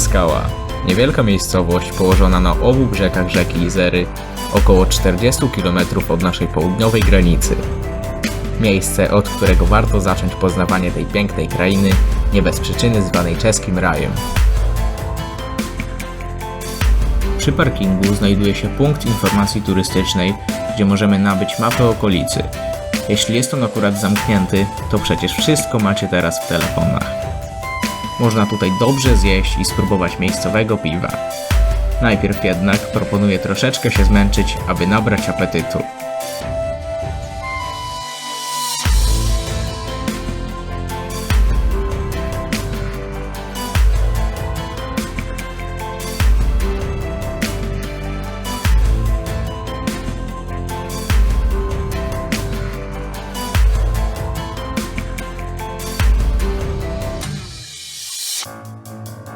Skała. Niewielka miejscowość położona na obu brzegach rzeki Izery, około 40 km od naszej południowej granicy. Miejsce, od którego warto zacząć poznawanie tej pięknej krainy, nie bez przyczyny zwanej czeskim rajem. Przy parkingu znajduje się punkt informacji turystycznej, gdzie możemy nabyć mapę okolicy. Jeśli jest on akurat zamknięty, to przecież wszystko macie teraz w telefonach. Można tutaj dobrze zjeść i spróbować miejscowego piwa. Najpierw jednak proponuję troszeczkę się zmęczyć, aby nabrać apetytu.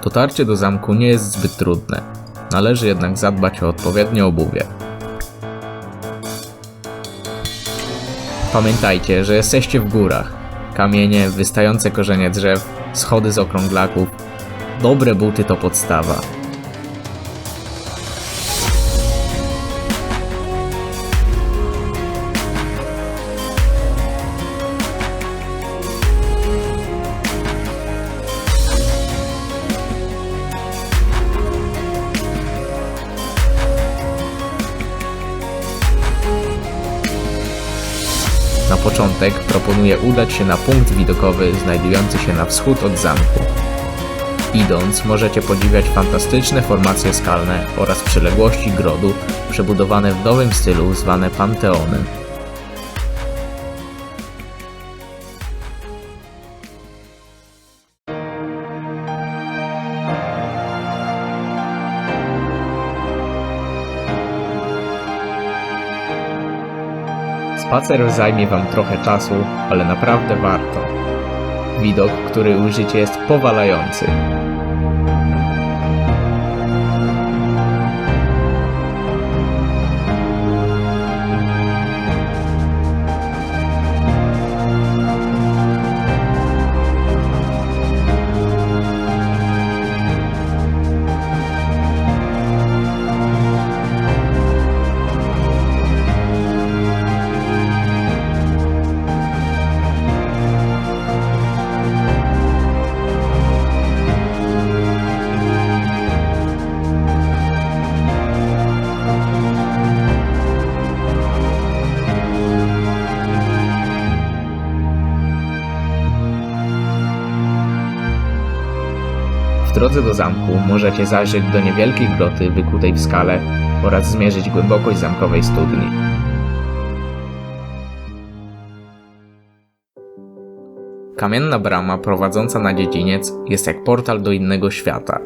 Dotarcie do zamku nie jest zbyt trudne. Należy jednak zadbać o odpowiednie obuwie. Pamiętajcie, że jesteście w górach. Kamienie, wystające korzenie drzew, schody z okrąglaków. Dobre buty to podstawa. Początek proponuję udać się na punkt widokowy znajdujący się na wschód od zamku. Idąc, możecie podziwiać fantastyczne formacje skalne oraz przyległości grodu, przebudowane w nowym stylu zwane Panteonem. Spacer zajmie Wam trochę czasu, ale naprawdę warto. Widok, który ujrzycie jest powalający. Drodze do zamku możecie zajrzeć do niewielkiej groty wykutej w skale oraz zmierzyć głębokość zamkowej studni. Kamienna brama prowadząca na dziedziniec jest jak portal do innego świata.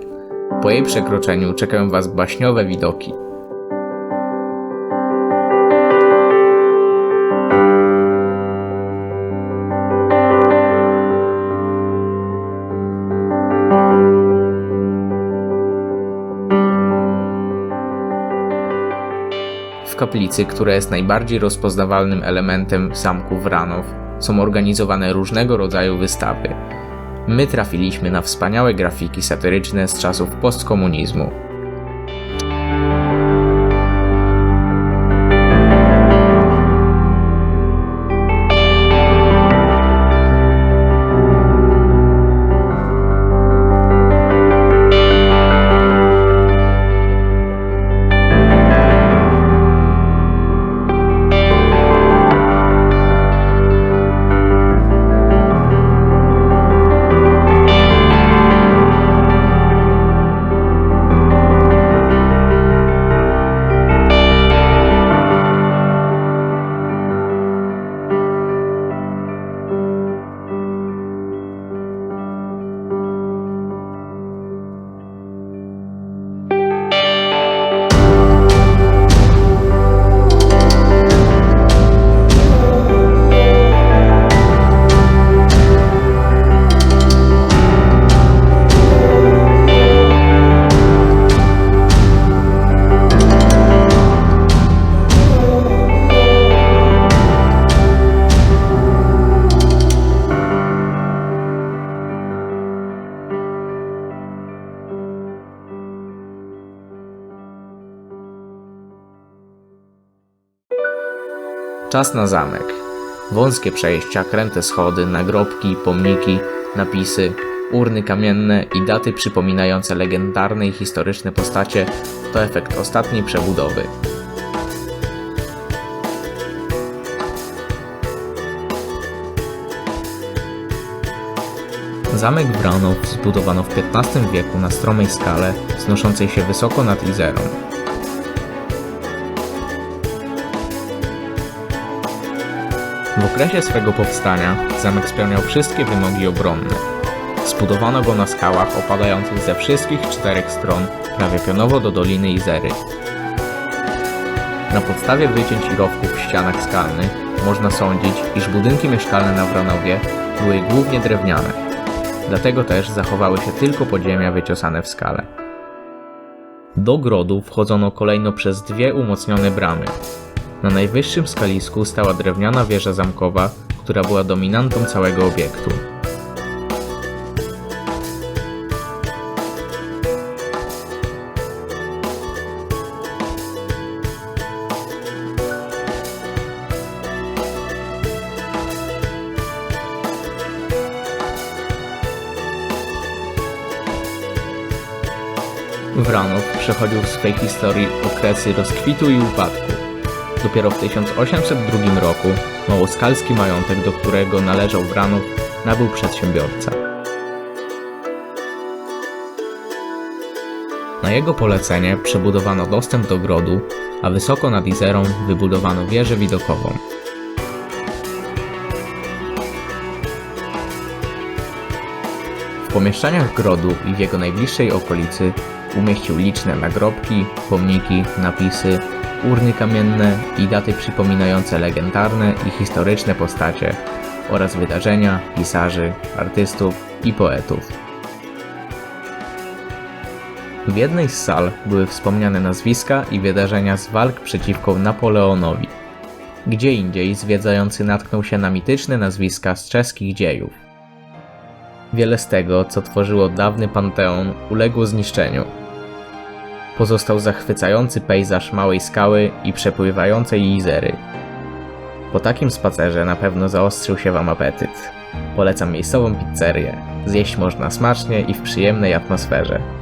Po jej przekroczeniu czekają Was baśniowe widoki. Kaplicy, która jest najbardziej rozpoznawalnym elementem zamku Wranow, są organizowane różnego rodzaju wystawy. My trafiliśmy na wspaniałe grafiki satyryczne z czasów postkomunizmu. Czas na zamek. Wąskie przejścia, kręte schody, nagrobki, pomniki, napisy, urny kamienne i daty przypominające legendarne i historyczne postacie to efekt ostatniej przebudowy. Zamek Branów zbudowano w XV wieku na stromej skale, wznoszącej się wysoko nad Izerą. W okresie swego powstania zamek spełniał wszystkie wymogi obronne. Zbudowano go na skałach opadających ze wszystkich czterech stron, prawie pionowo do Doliny Izery. Na podstawie wycięć i rowków w ścianach skalnych można sądzić, iż budynki mieszkalne na Wranowie były głównie drewniane. Dlatego też zachowały się tylko podziemia wyciosane w skale. Do grodu wchodzono kolejno przez dwie umocnione bramy. Na najwyższym skalisku stała drewniana wieża zamkowa, która była dominantą całego obiektu. Wranów przechodził w swej historii okresy rozkwitu i upadku. Dopiero w 1802 roku małoskalski majątek, do którego należał Wranów, nabył przedsiębiorca. Na jego polecenie przebudowano dostęp do grodu, a wysoko nad Izerą wybudowano wieżę widokową. W pomieszczeniach grodu i w jego najbliższej okolicy umieścił liczne nagrobki, pomniki, napisy, urny kamienne i daty przypominające legendarne i historyczne postacie oraz wydarzenia, pisarzy, artystów i poetów. W jednej z sal były wspomniane nazwiska i wydarzenia z walk przeciwko Napoleonowi. Gdzie indziej zwiedzający natknął się na mityczne nazwiska z czeskich dziejów. Wiele z tego, co tworzyło dawny panteon, uległo zniszczeniu. Pozostał zachwycający pejzaż małej skały i przepływającej Izery. Po takim spacerze na pewno zaostrzył się Wam apetyt. Polecam miejscową pizzerię. Zjeść można smacznie i w przyjemnej atmosferze.